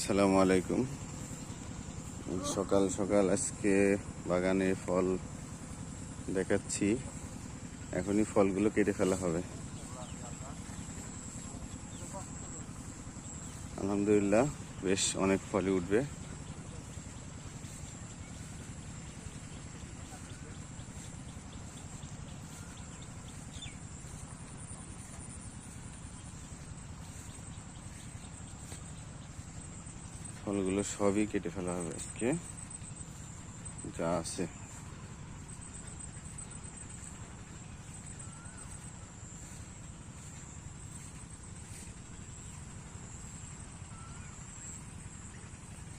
আসসালামু আলাইকুম। সকাল সকাল আজকে বাগানে ফল দেখাচ্ছি। এখনই ফলগুলো কেটে ফেলা হবে। আলহামদুলিল্লাহ, বেশ অনেক ফলই উঠবে। ফলগুলো সবই কেটে ফেলা হবে আজকে। যা আছে।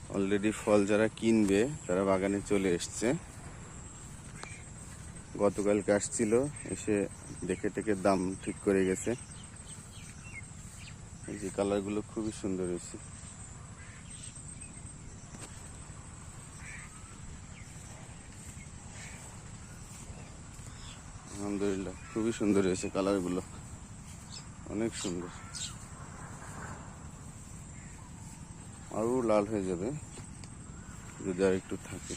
অলরেডি ফল যারা কিনবে, তারা বাগানে চলে এসছে। গতকালকে আসছিল, এসে দেখে টেকে দাম ঠিক করে গেছে। এই যে কালারগুলো খুবই সুন্দর হয়েছে। আলহামদুলিল্লাহ, খুবই সুন্দর হয়েছে কালারগুলো। অনেক সুন্দর। আরও লাল হয়ে যাবে, যদি আর একটু থাকে।